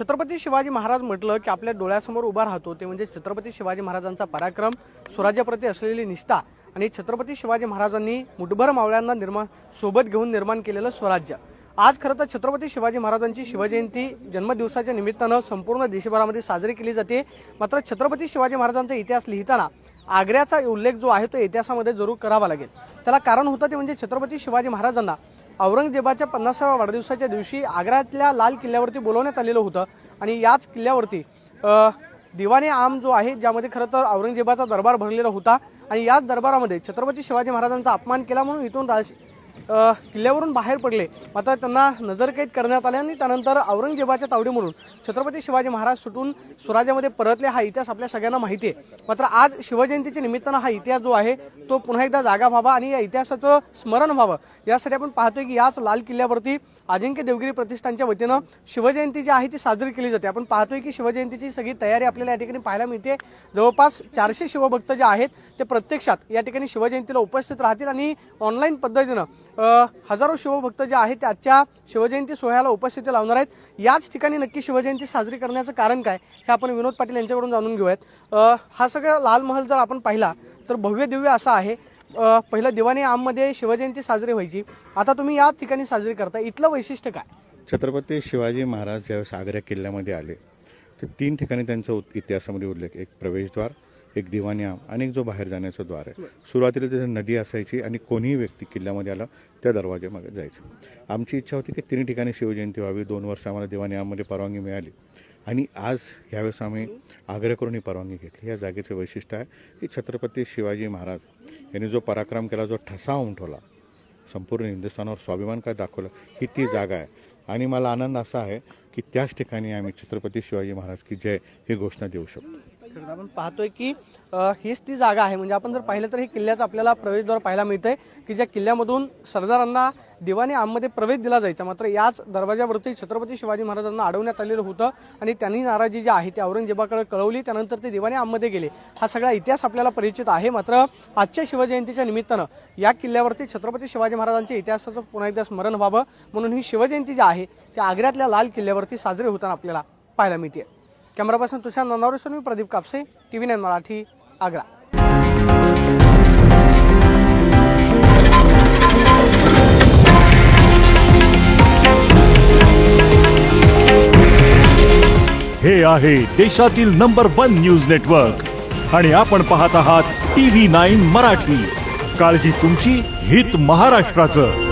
छत्रपती शिवाजी महाराज म्हटलं की आपल्या डोळ्यासमोर उभा राहतो ते म्हणजे छत्रपती शिवाजी महाराजांचा पराक्रम स्वराज्याप्रती असलेली निष्ठा आणि छत्रपती शिवाजी महाराजांनी मुठभर मावळ्यांना निर्माण सोबत घेऊन निर्माण केलेलं स्वराज्य. आज खरं तर छत्रपती शिवाजी महाराजांची शिवजयंती जन्मदिवसाच्या निमित्तानं संपूर्ण देशभरामध्ये साजरी केली जाते. मात्र छत्रपती शिवाजी महाराजांचा इतिहास लिहिताना आग्र्याचा उल्लेख जो आहे तो इतिहासामध्ये जरूर करावा लागेल. त्याला कारण होतं ते म्हणजे छत्रपती शिवाजी महाराजांना औरंगजेबाच्या पन्नासाव्या वाढदिवसाच्या दिवशी आग्र्यातल्या लाल किल्ल्यावरती बोलवण्यात आलेलं होतं. आणि याच किल्ल्यावरती दिवाणे दिवाने आम जो आहे ज्यामध्ये खरं तर औरंगजेबाचा दरबार भरलेला होता. आणि याच दरबारामध्ये छत्रपती शिवाजी महाराजांचा अपमान केला म्हणून इथून राज किल्ल्यावरून बाहेर पडले. मात्र त्यांना नजरकैद करण्यात आले आणि त्यानंतर औरंगजेबाच्या तावडीमधून छत्रपती शिवाजी महाराज सुटून स्वराज्यामध्ये परतले. हा इतिहास आपल्या सगळ्यांना माहिती आहे. मात्र आज शिवजयंतीच्या निमित्तानं हा इतिहास जो आहे तो पुन्हा एकदा जागा व्हावा आणि या इतिहासाचं स्मरण व्हावं. यासाठी आपण पाहतोय की याच लाल किल्ल्यावरती अजिंक्य देवगिरी प्रतिष्ठानच्या वतीनं शिवजयंती जी आहे ती साजरी केली जाते. आपण पाहतोय की शिवजयंतीची सगळी तयारी आपल्याला या ठिकाणी पाहायला मिळते. जवळपास चारशे शिवभक्त जे आहेत ते प्रत्यक्षात या ठिकाणी शिवजयंतीला उपस्थित राहतील आणि ऑनलाईन पद्धतीनं हजारो शिवभक्त जे आहेत ते आजच्या शिवजयंती सोहळ्याला उपस्थिती लावणार आहेत. याच ठिकाणी नक्की शिवजयंती साजरी करण्याचं कारण काय हे आपण विनोद पाटील यांच्याकडून जाणून घेऊयात. हा सगळा लाल महल जर आपण पाहिला तर भव्य दिव्य असा आहे. पहिलं दिवाणी आममध्ये शिवजयंती साजरी व्हायची. आता तुम्ही या ठिकाणी साजरी करता. इथलं वैशिष्ट्य काय? छत्रपती शिवाजी महाराज ज्यावेळेस आग्रा किल्ल्यामध्ये आले तर तीन ठिकाणी त्यांचा इतिहासामध्ये उल्लेख एक प्रवेशद्वार एक दिवाणी आणि एक जो बाहेर जाण्याचं द्वार आहे. सुरुवातीला तिथे नदी असायची आणि कोणीही व्यक्ती किल्ल्यामध्ये आला त्या दरवाज्यामध्ये जायचं. आमची इच्छा होती की तिन्ही ठिकाणी शिवजयंती व्हावी. दोन वर्ष आम्हाला दिवाणी आममध्ये परवानगी मिळाली. आणि आज ह्यावेळेस आम्ही आग्र्याकडून ही परवानगी घेतली. या जागेचं वैशिष्ट्य आहे की छत्रपती शिवाजी महाराज यांनी जो पराक्रम केला जो ठसा उमठवला संपूर्ण हिंदुस्थानावर स्वाभिमान काय दाखवलं ही ती जागा आहे. आणि मला आनंद असा आहे की त्याच ठिकाणी आम्ही छत्रपती शिवाजी महाराज की जय ही घोषणा देऊ शकतो. तर आपण पाहतोय की हीच ती जागा आहे. म्हणजे आपण जर पाहिलं तर हे किल्ल्याचं आपल्याला प्रवेशद्वार पाहायला मिळतंय की ज्या किल्ल्यामधून सरदारांना दिवाणी आममध्ये प्रवेश दिला जायचा. मात्र याच दरवाजावरती छत्रपती शिवाजी महाराजांना अडवण्यात आलेलं होतं आणि त्यांनी नाराजी जी आहे ती औरंगजेबाकडे कळवली. त्यानंतर ते दिवाणी आममध्ये गेले. हा सगळा इतिहास आपल्याला परिचित आहे. मात्र आजच्या शिवजयंतीच्या निमित्तानं या किल्ल्यावरती छत्रपती शिवाजी महाराजांच्या इतिहासाचं पुन्हा एकदा स्मरण व्हावं म्हणून ही शिवजयंती जी आहे ती आग्र्यातल्या लाल किल्ल्यावरती साजरी होताना आपल्याला पाहायला मिळते कॅमेरापासून तुषार नंदावरेसोन मी Pradeep Kapse T V nine Marathi Agra. हे आहे देशातील नंबर वन न्यूज नेटवर्क. आणि आपण पाहत आहात टी व्ही नाईन मराठी. काळजी तुमची हित महाराष्ट्राचं.